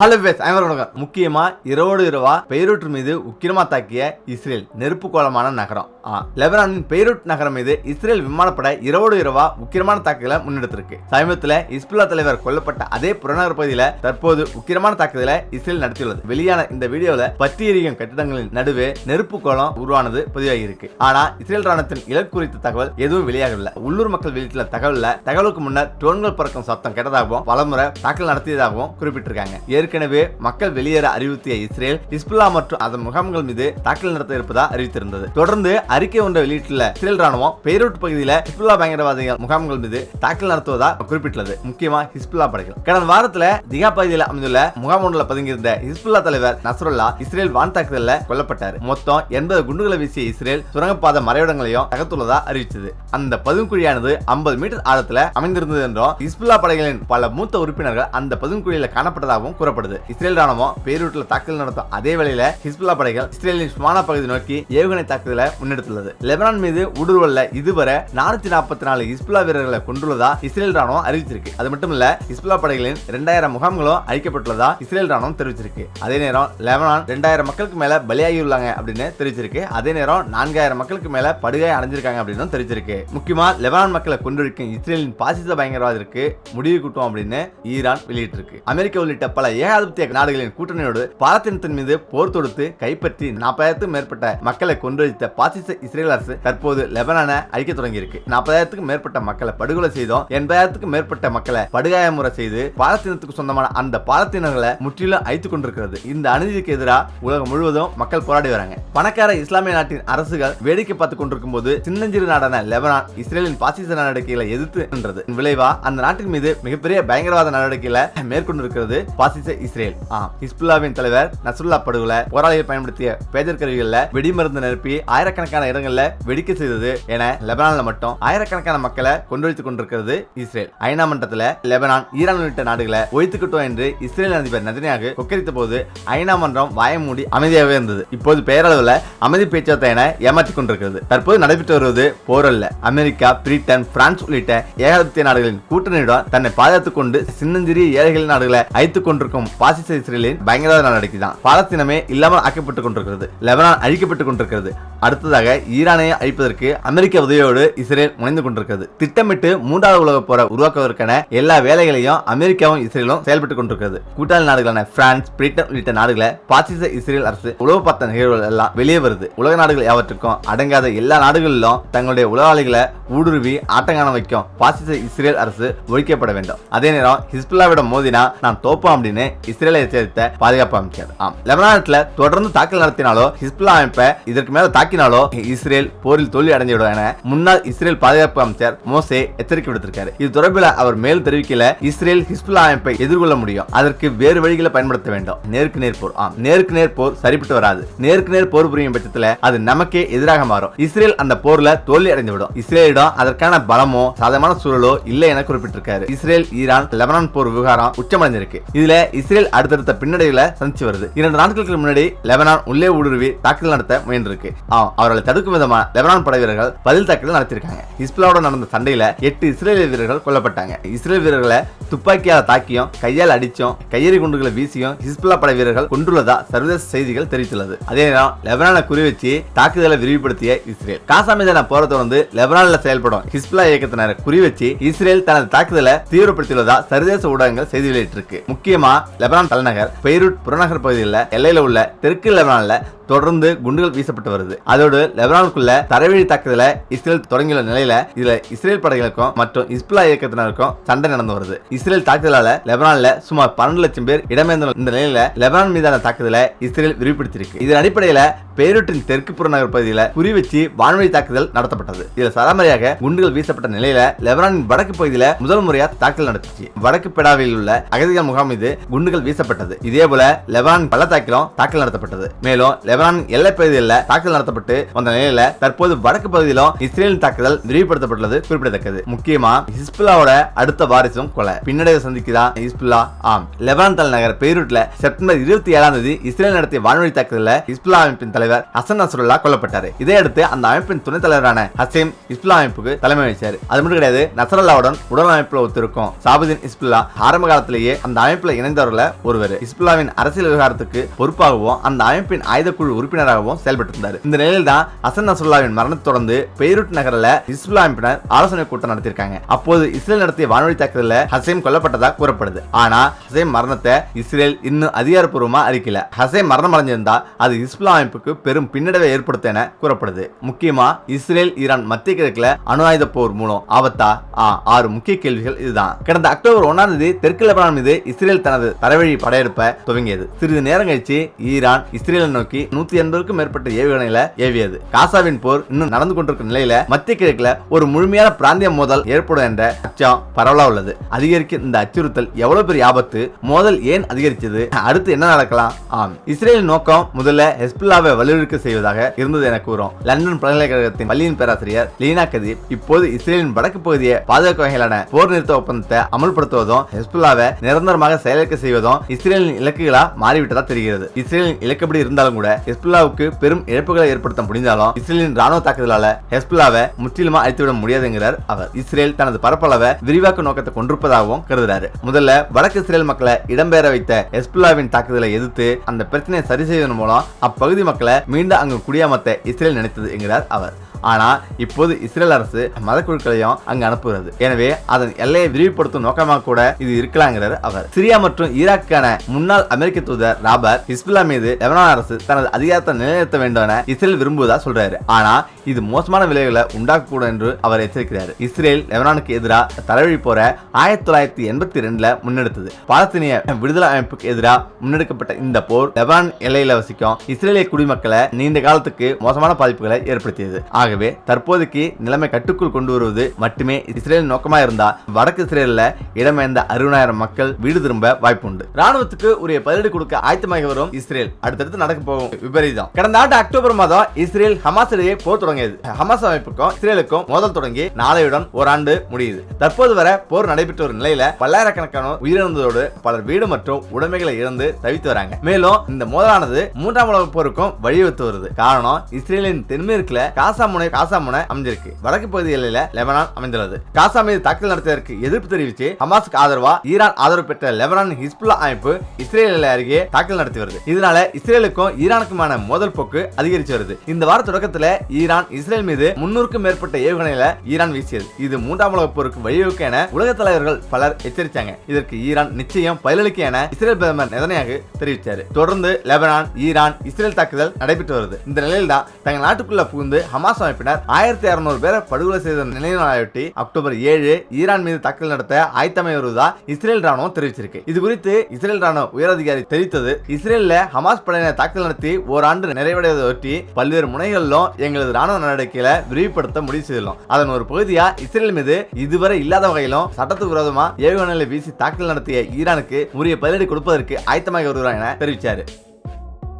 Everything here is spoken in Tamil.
ஹலோ பேஸ் வணக்கம் முக்கியமா இரவோடு இரவா பெய்ரூட் மீது உக்கிரமா தாக்கிய இஸ்ரேல் நெருப்பு கோலமான நகரம். ஆ, லெபனானின் பெய்ரூட் நகரம் மீது இஸ்ரேல் விமானப்படை இரவோடு இரவா உக்கிரமான தாக்குதலை முன்னெடுத்திருக்கு. சமீபத்தில் இஸ்புல்லா தலைவர் கொல்லப்பட்ட அதே புறநகர் பகுதியில் தற்போது உக்கிரமான தாக்குதலை இஸ்ரேல் நடத்தியுள்ளது. வெளியான இந்த வீடியோல பத்தி எரியும் கட்டிடங்களின் நடுவே நெருப்பு கோலம் உருவானது பதிவாகி இருக்கு ஆனா இஸ்ரேல் ராணுவத்தின் இலக்கு குறித்த தகவல் எதுவும் வெளியாகவில்லை. உள்ளூர் மக்கள் வெளியிட்டுள்ள தகவலில் தகவலுக்கு முன்னர் ட்ரோன்கள் பறக்கும் சத்தம் கேட்டதாகவும் பலமுறை தாக்கல் நடத்தியதாகவும் குறிப்பிட்டிருக்காங்க. ஏற்கனவே மக்கள் வெளியேற அறிவுறுத்திய இஸ்ரேல் ஹிஸ்புல்லா மற்றும் அதன் முகாம்கள் மீது தாக்கல் நடத்த இருப்பதா அறிவித்திருந்தது. தொடர்ந்து அறிக்கை ஒன்றை வெளியிட்டுள்ள இஸ்ரேல் ராணுவம் பெய்ரூட் பகுதியில் ஹிஸ்புல்லா பயங்கரவாதிகள் முகாம்கள் மீது தாக்கல் நடத்துவதா குறிப்பிட்டுள்ளது. முக்கியமா ஹிஸ்புல்லா படைகள். கடந்த வாரத்தில் திகா பகுதியில் அமைந்துள்ள முகாம் ஒன்றில் பதுங்கியிருந்த ஹிஸ்புல்லா தலைவர் நஸ்ருல்லா இஸ்ரேல் வான் தாக்குதலில் கொல்லப்பட்டார். மொத்தம் எண்பது குண்டுகளை வீசிய இஸ்ரேல் சுரங்கப்பாத மறைவிடங்களையும் தகர்த்துள்ளதா அறிவித்தது. அந்த பதுங்குழியானது 50 மீட்டர் ஆழத்துல அமைந்திருந்தது என்றும் ஹிஸ்புல்லா படைகளின் பல மூத்த உறுப்பினர்கள் அந்த பதுங்குழியில் காணப்பட்டதாகவும் கூறப்படுது இஸ்ரேல் ராணுவம் பேரூட்ல தாக்குதல் நடத்தும் அதே வேளையில ஹிஸ்புல்லா படைகள் இஸ்ரேலின் சுமான பகுதி நோக்கி ஏவுகணை தாக்குதலை முன்னெடுத்துள்ளது. லெபனான் மீது ஊடுருவல்ல இதுவரை நானூத்தி நாற்பத்தி நாலு ஹிஸ்புல்லா வீரர்களை கொண்டுள்ளதா இஸ்ரேல் ராணுவம் அறிவிச்சிருக்கு. அது மட்டும் இல்ல ஹிஸ்புல்லா படைகளின் ரெண்டாயிரம் முகாம்களும் அழிக்கப்பட்டுள்ளதா இஸ்ரேல் ராணுவம் தெரிவிச்சிருக்கு. அதே நேரம் லெபனான் ரெண்டாயிரம் மக்களுக்கு மேல பலியாகியுள்ளாங்க அப்படின்னு தெரிவிச்சிருக்கு. அதே நேரம் நான்காயிரம் மக்களுக்கு மேல படுகை அடைஞ்சிருக்காங்க அப்படின்னு தெரிவிச்சிருக்கு. முக்கியமா லெபனான் மக்களை கொண்டிருக்கும் இஸ்ரேலின் பாசிச பயங்கரவாதத்திற்கு முடிவு கூட்டம் அப்படின்னு ஈரான் வெளியிட்டிருக்கு. அமெரிக்கா உள்ளிட்ட பல ஏகாதிபத்திய நாடுகளின் கூட்டணியோடு பாலத்தினத்தின் மீது போர் தொடுத்து கைப்பற்றி நாற்பதாயிரத்துக்கும் மேற்பட்ட மக்களை கொன்றழித்த பாசிச இஸ்ரேல் அரசு தற்போது லெபனானை அழிக்க தொடங்கியிருக்கு. நாற்பதாயிரத்துக்கும் மேற்பட்ட மக்களை படுகொலை செய்தோம். எண்பதாயிரத்துக்கும் மேற்பட்ட மக்களை படுகாயமுறை செய்து பாலத்தினத்துக்கு சொந்தமான அந்த பாலத்தினர்களை முற்றிலும் அழித்துக் கொண்டிருக்கிறது. இந்த அநீதிக்கு எதிராக உலகம் முழுவதும் மக்கள் போராடி வராங்க. பணக்கார இஸ்லாமிய நாட்டின் அரசுகள் வேடிக்கை பார்த்து கொண்டிருக்கும் போது சின்னஞ்சிறு நாடான லெபனான் இஸ்ரேலின் பாசிச நடவடிக்கைகளை எதிர்த்து நின்றது. விளைவா அந்த நாட்டின் மீது மிகப்பெரிய பயங்கரவாத நடவடிக்கைகளை மேற்கொண்டிருக்கிறது பாசிச இஸ்ரேல். ஆம் ஹிஸ்புல்லாவின் தலைவர் நசுல்லா படுகொலை போராளிகள் பயன்படுத்திய பேஜர் கருவிகள்ல வெடிமருந்து நிரப்பி ஆயிரக்கணக்கான இடங்கள்ல வெடிக்க செய்தது என லெபனான்ல மட்டும் ஆயிரக்கணக்கான மக்களை கொன்றொழித்துக் கொண்டிருக்கிறது இஸ்ரேல். ஐநா மன்றத்துல லெபனான் ஈரான் உள்ளிட்ட நாடுகளை ஒழித்துக்கிட்டோம் என்று இஸ்ரேல் அதிபர் நதினியாக கொக்கரித்த போது ஐநா மன்றம் வாய மூடி அமைதியாகவே இருந்தது. இப்போது பேரளவில் அமைதி பேச்சுவார்த்தை என ஏமாற்றிக் கொண்டிருக்கிறது. தற்போது நடைபெற்று வருவது போர் அல்ல அமெரிக்கா பிரிட்டன் பிரான்ஸ் உள்ளிட்ட ஏகாதிபத்திய நாடுகளின் கூட்டணியுடன் தன்னை பாதுகாத்துக் கொண்டு சின்னஞ்சிறிய ஏழைகள் நாடுகளை அழைத்துக் கொண்டிருக்கும் பாசிச இஸ்ரேலின் பயங்கரவாத நடவடிக்கை தான் பாலஸ்தீனமே இல்லாமல் ஆக்கப்பட்டுக் கொண்டிருக்கிறது. லெபனான் அழிக்கப்பட்டுக் கொண்டிருக்கிறது. அடுத்ததாக ஈரானை அழிப்பதற்கு அமெரிக்க உதவியோடு இஸ்ரேல் முனைந்து கொண்டிருக்கிறது. திட்டமிட்டு மூன்றாவது உலக போரை உருவாக்குவதற்கான எல்லா வேலைகளையும் அமெரிக்காவும் இஸ்ரேலும் செயல்பட்டுக் கொண்டிருக்கிறது. கூட்டாளி நாடுகளான பிரான்ஸ் பிரிட்டன் உள்ளிட்ட நாடுகளை பாசிச இஸ்ரேல் அரசு உளவு பார்த்த நிகழ்வுகள் எல்லாம் வெளியே வருது. உலக நாடுகள் யாவற்றுக்கும் அடங்காத எல்லா நாடுகளிலும் தங்களுடைய உளவாளிகளை ஊடுருவி ஆட்டங்கான வைக்கும் பாசிச இஸ்ரேல் அரசு ஒழிக்கப்பட வேண்டும். அதே நேரம் ஹிஸ்புல்லாவிடம் மோதினா நான் தோப்போம் அப்படின்னு இஸ்ரேலை எச்சரித்த பாதுகாப்பு அமைச்சர். ஆம். லெபனானத்துல தொடர்ந்து தாக்கல் நடத்தினாலோ ஹிஸ்புல்லா அமைப்பை இதற்கு மேல தாக்கினாலோ இஸ்ரேல் போரில் தோல்வி அடைஞ்சிவிடும் என முன்னாள் இஸ்ரேல் பாதுகாப்பு அமைச்சர் மோசே எச்சரிக்கை விடுத்திருக்காரு. இது தொடர்பில் அவர் மேல் தெரிவிக்கல இஸ்ரேல் ஹிஸ்புல்லா அமைப்பை எதிர்கொள்ள முடியும். அதற்கு வேறு வழிகளை பயன்படுத்த வேண்டும். நேருக்கு நேர் போர். ஆம். நேருக்கு நேர் போர் சரிப்பட்டு வராது. நேருக்கு நேர் போர் புரியும் பட்சத்தில் அது நமக்கே எதிராக மாறும். இஸ்ரேல் அந்த போர்ல தோல்வி அடைந்து விடும் இஸ்ரேலிடம் அதற்கான பலமோ சாதகமான சூழலோ இல்லை என குறிப்பிட்டிருக்காரு. இஸ்ரேல் ஈரான் லெபனான் போர் விவகாரம் உச்சமடைஞ்சிருக்கு இதுல இஸ்ரேல் அடுத்தடுத்த பின்னடைகளை சந்திச்சு வருது. இரண்டு நாட்களுக்கு முன்னாடி லெபனான் உள்ளே ஊடுருவி தாக்குதல் நடத்த முயன்றிருக்கு. ஆம் அவர்களை தடுக்கும் விதமா லெபனான் படை வீரர்கள் பதில் தாக்குதல் நடத்திருக்காங்க ஹிஸ்புல்லாவோட நடந்த சண்டையில எட்டு இஸ்ரேலிய வீரர்கள் கொல்லப்பட்டாங்க. இஸ்ரேல் வீரர்களை துப்பாக்கியால் தாக்கியும் கையால் அடிச்சும் கையெறி குண்டுகளை வீசியும் ஹிஸ்புல்லா படை வீரர்கள் கொண்டுள்ளதா சர்வதேச செய்திகள் தெரிவித்துள்ளது. அதே நேரம் லெபனானை குறிவச்சு தாக்குதலை விரிவுபடுத்திய இஸ்ரேல். காசா மீதான போரை தொடர்ந்து லெபனான்ல செயல்படும் ஹிஸ்புல்லா இயக்கத்தினரை குறிவச்சு இஸ்ரேல் தனது தாக்குதலை தீவிரப்படுத்தியுள்ளதா சர்வதேச ஊடகங்கள் செய்தி வெளியிட்டிருக்கு. முக்கியமா லெபனான் தலைநகர் பெய்ரூட் புறநகர் பகுதியில் எல்லையில உள்ள தெற்கு லெபனான்ல தொடர்ந்து குண்டுகள் வீசப்பட்டு வருது. அதோடு லெபனானுக்குள்ள தரைவழி தாக்குதல இஸ்ரேல் தொடங்கியுள்ள நிலையில இதுல இஸ்ரேல் படைகளுக்கும் மற்றும் இஸ்புலா இயக்கத்தினருக்கும் சண்டை நடந்து வருது. இஸ்ரேல் தாக்குதலால லெபனான்ல சுமார் பன்னெண்டு லட்சம் பேர் இடம்பெயர்ந்த இந்த நிலையில லெபனான் மீதான தாக்குதலை இஸ்ரேல் விரிவுபடுத்தியிருக்கு. இதன் அடிப்படையில பெய்ரூட்டின் தெற்கு புறநகர் பகுதியில குறி வச்சு வான்வழி தாக்குதல் நடத்தப்பட்டது. இதுல சராமரியாக குண்டுகள் வீசப்பட்ட நிலையில லெபனானின் வடக்கு பகுதியில முதல் முறையா தாக்குதல் நடத்துச்சு. வடக்கு பெடாவில் உள்ள அகதிகள் முகாம் மீது குண்டுகள் வீசப்பட்டது. இதே போல லெபனான் பள்ளத்தாக்கிலும் தாக்குதல் நடத்தப்பட்டது. மேலும் லெபனான் எல்லை பகுதியில் தாக்குதல் நடத்தப்பட்டு வந்த நிலையில தற்போது வடக்கு பகுதியிலும் இஸ்ரேலின் தாக்குதல் விரிவுபடுத்தப்பட்டுள்ளது குறிப்பிடத்தக்கது. முக்கியமா ஹிஸ்புல்லாவோட அடுத்த வாரிசும் கொலை. பின்னடைவு சந்திக்குதா ஹிஸ்புல்லா? ஆம். லெபனான் தலைநகர் பெய்ரூட்ல செப்டம்பர் இருபத்தி ஏழாம் தேதி இஸ்ரேல் நடத்திய வானொலி தாக்குதலில் ஹிஸ்புல்லா அமைப்பின் தலைவர் ஹசன் நசருல்லா கொல்லப்பட்டார். இதையடுத்து அந்த அமைப்பின் துணைத் தலைவரான ஹசீம் இஸ்புல்லா அமைப்புக்கு தலைமை வகிச்சார். அது மட்டும் கிடையாது நசரல்லாவுடன் உடல் அமைப்புல ஒத்திருக்கும் சாபுதீன் இஸ்புல்லா ஆரம்ப காலத்திலேயே அந்த அமைப்புல இணைந்தவர்கள ஒருவர் ஹிஸ்புல்லாவின் அரசியல் விவகாரத்துக்கு பொறுப்பாகவும் அந்த அமைப்பின் ஆயுதக்குழு உறுப்பினராகவும் செயல்பட்டு இருந்தார் இந்த நிலையில் தான் அசன் நசருல்லாவின் மரணத்தை தொடர்ந்து பெய்ரூட் நகரில் ஹிஸ்புல்லா அமைப்பினர் ஆலோசனை கூட்டம் நடத்தியிருக்காங்க. அப்போது இஸ்ரேல் நடத்திய வானொலி தாக்குதலில் ஹசேம் கொல்லப்பட்டதாக கூறப்படுது. ஆனா ஹசேம் மரணத்தை இஸ்ரேல் இன்னும் அதிகாரப்பூர்வமா அறிக்கல ஹசேம் மரணம் அடைஞ்சிருந்தா அது ஹிஸ்புல்லா அமைப்புக்கு பெரும் பின்னடைவை ஏற்படுத்தும் என கூறப்படுது. முக்கியமா இஸ்ரேல் ஈரான் மத்திய கிழக்குல அணு ஆயுத போர் மூலம் ஆபத்தா? ஆ, ஆறு முக்கிய கேள்விகள் இதுதான். கடந்த அக்டோபர் ஒன்னாம் தேதி தெற்கு லெபனான் மீது இஸ்ரேல் தனது பரவழி படையெடுப்பை துவங்கியது. சிறிது நேரம் கழிச்சு ஈரான் இஸ்ரேலை நோக்கி நூத்தி எண்பதுக்கும் மேற்பட்ட ஏவுகணைகளை ஏவியது. காசாவின் போர் இன்னும் நடந்து கொண்டிருக்கும் நிலையில மத்திய கிழக்குல ஒரு முழுமையான பிராந்திய மோதல் ஏற்படும் என்ற அச்சம் பரவலா உள்ளது. அதிகரிக்கும் இந்த அச்சுறுத்தல் எவ்வளவு பெரிய ஆபத்து? மோதல் ஏன் அதிகரிச்சது? அடுத்து என்ன நடக்கலாம்? ஆம். இஸ்ரேலின் நோக்கம் முதல்ல ஹெஸ்புல்லாவை வலுவிழக்க செய்வதாக இருந்தது என கூறும் லண்டன் பல்கலைக்கழகத்தின் பள்ளியின் பேராசிரியர் லீனா கதீப் இப்போது இஸ்ரேலின் வடக்கு பகுதியை பாதுகாக்க வகையிலான போர் நிறுத்த ஒப்பந்தத்தை அமல்படுத்துவதும் ஹெஸ்புல்லாவை நிரந்தரமாக செயலிழக்க செய்வதும் இஸ்ரேலின் இலக்குகளா மாறிவிட்டதா தெரிகிறது. இஸ்ரேலின் இலக்கப்படி இருந்தாலும் கூட ஹெஸ்புல்லாவுக்கு பெரும் இழப்புகளை ஏற்படுத்த முடிந்தாலும் இஸ்ரேலின் ராணுவ தாக்குதலால ஹெஸ்புல்லாவை முற்றிலுமா அழித்துவிட முடியாதுங்கிறார் அவர். இஸ்ரேல் தனது பரப்பளவை விரிவாக்க நோக்கத்தை கொண்டிருப்பதாகவும் கருதுறாரு. முதல்ல வடக்கு இஸ்ரேல் மக்களை இடம்பெயர வைத்த ஹெஸ்புல்லாவின் தாக்குதலை எதிர்த்து அந்த பிரச்சனையை சரி செய்வதன் மூலம் அப்பகுதி மக்களை மீண்டும் அங்கு குடியமர்த்த இஸ்ரேல் நினைத்தது என்கிறார் அவர். ஆனால் இப்போது இஸ்ரேல் அரசு மதக்குழுக்களையும் அங்கு அனுப்புகிறது. எனவே அதன் எல்லையை விரிவுபடுத்தும் நோக்கமாக கூட இது இருக்கலாங்கிறார் அவர். சிரியா மற்றும் ஈராக்கான முன்னாள் அமெரிக்க தூதர் ராபர்ட் ஹிஸ்புல்லா மீது லெபனான் அரசு தனது அதிகாரத்தை நிலைநிறுத்த வேண்டும் என இஸ்ரேல் விரும்புவதா சொல்றாரு. ஆனா இது மோசமான விளைவுகளை உண்டாக்கக்கூடும் என்று அவர் எச்சரிக்கிறார். இஸ்ரேல் லெபனானுக்கு எதிராக தலைவழி போற ஆயிரத்தி தொள்ளாயிரத்தி எண்பத்தி ரெண்டுல முன்னெடுத்தது. பாலஸ்தீனிய விடுதலை அமைப்புக்கு எதிராக முன்னெடுக்கப்பட்ட இந்த போர் லெபனான் எல்லையில வசிக்கும் இஸ்ரேலிய குடிமக்களை நீண்ட காலத்துக்கு மோசமான பாதிப்புகளை ஏற்படுத்தியது. ஆகவே தற்போதைக்கு நிலைமை கட்டுக்குள் கொண்டு வருவது மட்டுமே இஸ்ரேல் நோக்கமா இருந்தா வடக்கு இஸ்ரேலில் இடம்பெயர்ந்த அறுபதாயிரம் மக்கள் வீடு திரும்ப வாய்ப்பு உண்டு ராணுவத்துக்கு உரிய பதிலடி கொடுக்க ஆயத்தமாக வரும் இஸ்ரேல். அடுத்தடுத்து நடக்க போகும் விபரீதம். கடந்த ஆண்டு அக்டோபர் மாதம் இஸ்ரேல் ஹமாஸ் இடையே போர் தொடங்கியது. ஹமாஸ் அமைப்புக்கும் இஸ்ரேலுக்கும் மோதல் தொடங்கி நாளையுடன் ஓராண்டு முடியுது. தற்போது வரை போர் நடைபெற்ற ஒரு நிலையில பல்லாயிரக்கணக்கானோர் உயிரிழந்ததோடு பலர் வீடு மற்றும் உடைமைகளை இழந்து தவித்து வராங்க. மேலும் இந்த மோதலானது மூன்றாம் உலக போருக்கும் வழிவகுத்து வருது. காரணம் இஸ்ரேலின் தென்மேற்குல காசா முனை காசா முனை அமைஞ்சிருக்கு. வடக்கு பகுதிகளில் லெபனான் அமைந்துள்ளது. காசா மீது தாக்குதல் நடத்துவதற்கு எதிர்ப்பு தெரிவித்து ஹமாஸ்க்கு ஆதரவா ஈரான் ஆதரவு பெற்ற லெபனான் ஹிஸ்புல்லா அமைப்பு இஸ்ரேலில் அருகே தாக்கல் நடத்தி வருது. இதனால இஸ்ரேலுக்கும் ஈரானுக்குமான மோதல் போக்கு அதிகரித்து வருது. இந்த வார தொடக்கத்துல ஈரான் இஸ்ரேல் மீது முன்னூறுக்கும் மேற்பட்ட ஏவுகணையில ஈரான் வீசியது. இது மூன்றாம் உலக போருக்கு வழிவகுக்க என உலக தலைவர்கள் பலர் எச்சரித்தாங்க இதற்கு ஈரான் நிச்சயம் பதிலளிக்க என இஸ்ரேல் பிரதமர் நெதன்யாகு தெரிவித்தார் தொடர்ந்து லெபனான் ஈரான் இஸ்ரேல் தாக்குதல் நடைபெற்று வருது. இந்த நிலையில் தான் தங்கள் நாட்டுக்குள்ள புகுந்து ஹமாஸ் அமைப்பினர் ஆயிரத்தி இருநூறு பேரை படுகொலை செய்த நினைவு நாளையொட்டி அக்டோபர் ஏழு ஈரான் மீது தாக்குதல் நடத்த ஆயத்தமை வருவதா இஸ்ரேல் ராணுவம் தெரிவிச்சிருக்கு இது குறித்து இஸ்ரேல் ராணுவ உயரதிகாரி தெரிவித்தது. இஸ்ரேல்ல ஹமாஸ் படையினர் தாக்குதல் நடத்தி ஓராண்டு நிறைவடைவதை ஒட்டி பல்வேறு முனைகளிலும் எங்களது ராணுவ நடவடிக்கைகளை விரிவுபடுத்த முடிவு செய்துள்ளோம். அதன் ஒரு பகுதியா இஸ்ரேல் மீது இதுவரை இல்லாத வகையிலும் சட்டத்துக்கு விரோதமா ஏவுகணைகளை வீசி தாக்குதல் நடத்திய ஈரானுக்கு உரிய பதிலடி கொடுப்பதற்கு ஆயத்தமாக வருகிறார் என தெரிவித்தார்